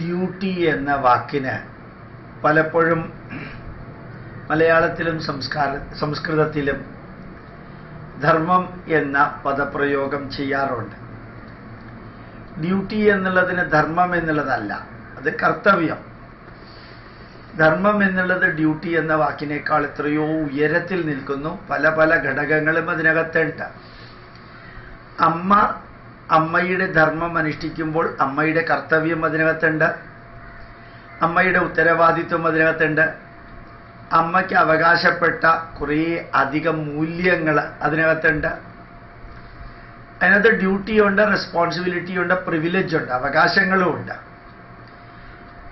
Duty എന്ന വാക്കിന് പലപ്പോഴും മലയാളത്തിലും സംസ്കാര സംസ്കൃതത്തിലും ധർമ്മം എന്ന പദപ്രയോഗം ചെയ്യാറുണ്ട്. ഡ്യൂട്ടി എന്നുള്ളതിന് ധർമ്മം എന്നുള്ളതല്ല അത് കർത്തവ്യം. ധർമ്മം എന്നുള്ളത് ഡ്യൂട്ടി എന്ന വാക്കിനേക്കാൾ എത്രയോ ഉയരത്തിൽ നിൽക്കുന്നു പല പല ഘടകങ്ങളും അതിനകത്തുണ്ട്. അമ്മ അമ്മയുടെ ധർമ്മം അനുഷ്ഠിക്കുമ്പോൾ അമ്മയുടെ കർത്തവ്യം അതിനകത്തുണ്ട്. അമ്മയുടെ ഉത്തരവാദിത്വം അതിനകത്തുണ്ട്. അമ്മയ്ക്ക് അവകാശപ്പെട്ട കുറേ അധികം മൂല്യങ്ങൾ അതിനകത്തുണ്ട്. അതിനകത്ത് ഡ്യൂട്ടിയുണ്ട് റെസ്പോൺസിബിലിറ്റിയുണ്ട് പ്രിവിലേജ് ഉണ്ട് അവകാശങ്ങളും ഉണ്ട്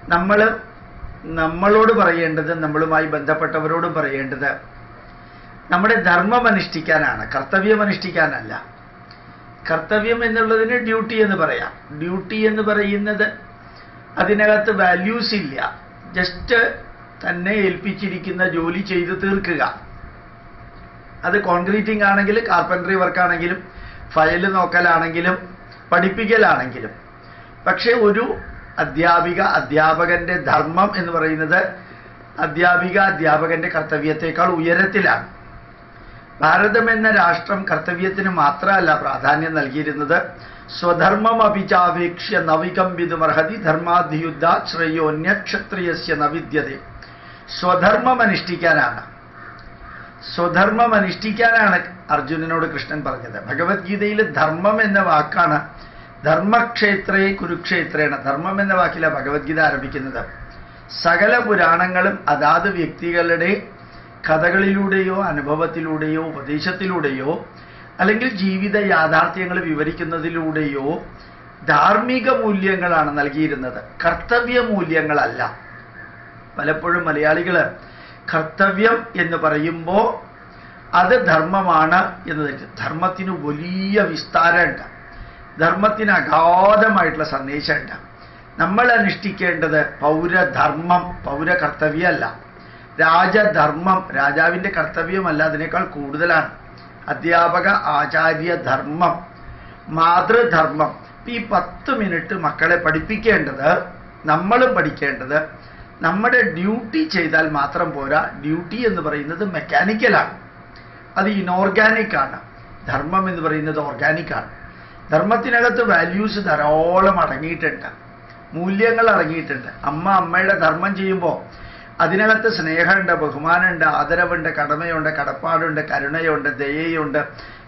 നമ്മൾ നമ്മളോട് പറയേണ്ടത് നമ്മളുമായി ബന്ധപ്പെട്ടവരോടും പറയേണ്ടത് നമ്മുടെ ധർമ്മം അനുഷ്ഠിക്കാനാണ് കർത്തവ്യം അനുഷ്ഠിക്കാനല്ല. കർത്തവ്യം എന്നുള്ളതിന് ഡ്യൂട്ടി എന്ന് പറയാം. ഡ്യൂട്ടി എന്ന് പറയുന്നത് അതിനകത്ത് വാല്യൂസ് ഇല്ല. ജസ്റ്റ് തന്നെ ഏൽപ്പിച്ചിരിക്കുന്ന ജോലി ചെയ്ത് തീർക്കുക. അത് കോൺക്രീറ്റിംഗ് ആണെങ്കിലും കാർപ്പൻട്രി വർക്കാണെങ്കിലും ഫയൽ നോക്കലാണെങ്കിലും പഠിപ്പിക്കലാണെങ്കിലും. പക്ഷേ ഒരു അധ്യാപിക അധ്യാപകന്റെ ധർമ്മം എന്ന് പറയുന്നത് അധ്യാപിക അധ്യാപകന്റെ കർത്തവ്യത്തെക്കാൾ ഉയരത്തിലാണ്. ഭാരതം എന്ന രാഷ്ട്രം കർത്തവ്യത്തിന് മാത്രമല്ല പ്രാധാന്യം നൽകിയിരുന്നത്. സ്വധർമ്മം അഭിചാപേക്ഷ്യ നവികമ്പിതുമർഹതി ധർമാധിയുദ്ധ ശ്രേയോന്യക്ഷത്രിയസ്യ നവിദ്യത. സ്വധർമ്മം അനുഷ്ഠിക്കാനാണ് സ്വധർമ്മം അനുഷ്ഠിക്കാനാണ് അർജുനനോട് കൃഷ്ണൻ പറഞ്ഞത്. ഭഗവത്ഗീതയിൽ ധർമ്മം എന്ന വാക്കാണ് ധർമ്മക്ഷേത്രേ കുരുക്ഷേത്രേണ. ധർമ്മം എന്ന വാക്കിലാണ് ഭഗവത്ഗീത ആരംഭിക്കുന്നത്. സകല പുരാണങ്ങളും അതാത് വ്യക്തികളുടെ കഥകളിലൂടെയോ അനുഭവത്തിലൂടെയോ ഉപദേശത്തിലൂടെയോ അല്ലെങ്കിൽ ജീവിത യാഥാർത്ഥ്യങ്ങൾ വിവരിക്കുന്നതിലൂടെയോ ധാർമ്മിക മൂല്യങ്ങളാണ് നൽകിയിരുന്നത്. കർത്തവ്യ മൂല്യങ്ങളല്ല. പലപ്പോഴും മലയാളികൾ കർത്തവ്യം എന്ന് പറയുമ്പോൾ അത് ധർമ്മമാണ് എന്ന് ധർമ്മത്തിന് വലിയ വിസ്താരമുണ്ട്. ധർമ്മത്തിന് അഗാധമായിട്ടുള്ള സന്ദേശമുണ്ട്. നമ്മൾ അനുഷ്ഠിക്കേണ്ടത് പൗരധർമ്മം പൗരകർത്തവ്യമല്ല. രാജധർമ്മം. രാജാവിന്റെ കർത്തവ്യമല്ല അതിനേക്കാൾ കൂടുതലാണ്. അധ്യാപക ആചാര്യ ധർമ്മം മാതൃധർമ്മം. ഈ പത്ത് മിനിറ്റ് മക്കളെ പഠിപ്പിക്കേണ്ടത് നമ്മളും പഠിക്കേണ്ടത് നമ്മുടെ ഡ്യൂട്ടി ചെയ്താൽ മാത്രം പോരാ. ഡ്യൂട്ടി എന്ന് പറയുന്നത് മെക്കാനിക്കലാണ്. അത് ഇനോർഗാനിക് ആണ്. ധർമ്മം എന്ന് പറയുന്നത് ഓർഗാനിക് ആണ്. ധർമ്മത്തിനകത്ത് വാല്യൂസ് ധാരാളം അടങ്ങിയിട്ടുണ്ട്. മൂല്യങ്ങൾ അടങ്ങിയിട്ടുണ്ട്. അമ്മ അമ്മയുടെ ധർമ്മം ചെയ്യുമ്പോൾ അതിനകത്ത് സ്നേഹമുണ്ട് ബഹുമാനമുണ്ട് ആദരവുണ്ട് കടമയുണ്ട് കടപ്പാടുണ്ട് കരുണയുണ്ട് ദയയുണ്ട്.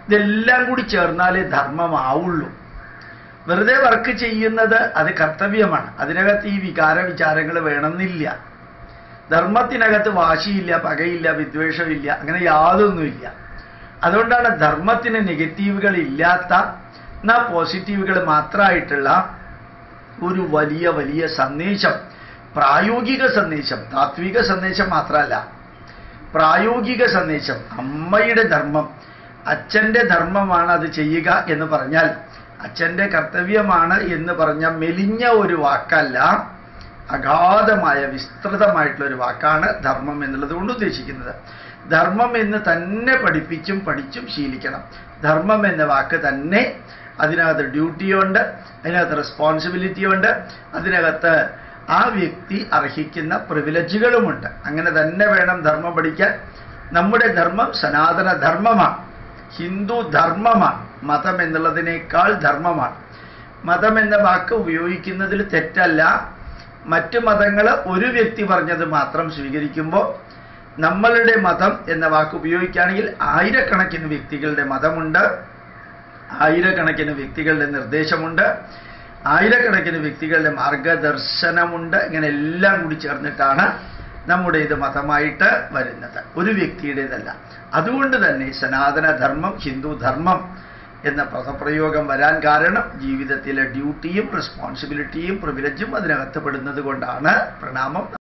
ഇതെല്ലാം കൂടി ചേർന്നാലേ ധർമ്മമാവുള്ളൂ. വെറുതെ വർക്ക് ചെയ്യുന്നത് അത് കർത്തവ്യമാണ്. അതിനകത്ത് ഈ വികാര വിചാരങ്ങൾ വേണമെന്നില്ല. ധർമ്മത്തിനകത്ത് വാശിയില്ല പകയില്ല വിദ്വേഷമില്ല അങ്ങനെ യാതൊന്നുമില്ല. അതുകൊണ്ടാണ് ധർമ്മത്തിന് നെഗറ്റീവുകൾ ഇല്ലാത്ത എന്നാ പോസിറ്റീവുകൾ മാത്രമായിട്ടുള്ള ഒരു വലിയ വലിയ സന്ദേശം. പ്രായോഗിക സന്ദേശം താത്വിക സന്ദേശം മാത്രമല്ല. പ്രായോഗിക സന്ദേശം അമ്മയുടെ ധർമ്മം അച്ഛന്റെ ധർമ്മമാണ് അത് ചെയ്യുക എന്ന് പറഞ്ഞാൽ അച്ഛന്റെ കർത്തവ്യമാണ് എന്ന് പറഞ്ഞ മെലിഞ്ഞ ഒരു വാക്കല്ല അഗാധമായ വിസ്തൃതമായിട്ടുള്ള ഒരു വാക്കാണ് ധർമ്മം എന്നുള്ളത് കൊണ്ട് ഉദ്ദേശിക്കുന്നത്. ധർമ്മം എന്ന് തന്നെ പഠിപ്പിച്ചും പഠിച്ചും ശീലിക്കണം. ധർമ്മം എന്ന വാക്ക് തന്നെ അതിനകത്ത് ഡ്യൂട്ടിയുണ്ട് അതിനകത്ത് റെസ്പോൺസിബിലിറ്റിയുണ്ട് അതിനകത്ത് ആ വ്യക്തി അർഹിക്കുന്ന പ്രിവിലേജുകളുമുണ്ട് അങ്ങനെ തന്നെ വേണം ധർമ്മം പഠിക്കാൻ. നമ്മുടെ ധർമ്മം സനാതന ധർമ്മമാണ്. ഹിന്ദു ധർമ്മമാണ്. മതം എന്നുള്ളതിനേക്കാൾ ധർമ്മമാണ്. മതം എന്ന വാക്ക് ഉപയോഗിക്കുന്നതിൽ തെറ്റല്ല. മറ്റു മതങ്ങൾ ഒരു വ്യക്തി പറഞ്ഞത് മാത്രം സ്വീകരിക്കുമ്പോൾ നമ്മളുടെ മതം എന്ന വാക്ക് ഉപയോഗിക്കുകയാണെങ്കിൽ ആയിരക്കണക്കിന് വ്യക്തികളുടെ മതമുണ്ട്. ആയിരക്കണക്കിന് വ്യക്തികളുടെ നിർദ്ദേശമുണ്ട്. ആയിരക്കണക്കിന് വ്യക്തികളുടെ മാർഗദർശനമുണ്ട്. ഇങ്ങനെ എല്ലാം കൂടി ചേർന്നിട്ടാണ് നമ്മുടെ ഇത് മതമായിട്ട് വരുന്നത്. ഒരു വ്യക്തിയുടേതല്ല. അതുകൊണ്ട് തന്നെ സനാതനധർമ്മം ഹിന്ദുധർമ്മം ഹിന്ദു ധർമ്മം എന്ന പദപ്രയോഗം വരാൻ കാരണം ജീവിതത്തിലെ ഡ്യൂട്ടിയും റെസ്പോൺസിബിലിറ്റിയും പ്രിവിലേജും അതിനകത്ത് പെടുന്നത് കൊണ്ടാണ് പ്രണാമം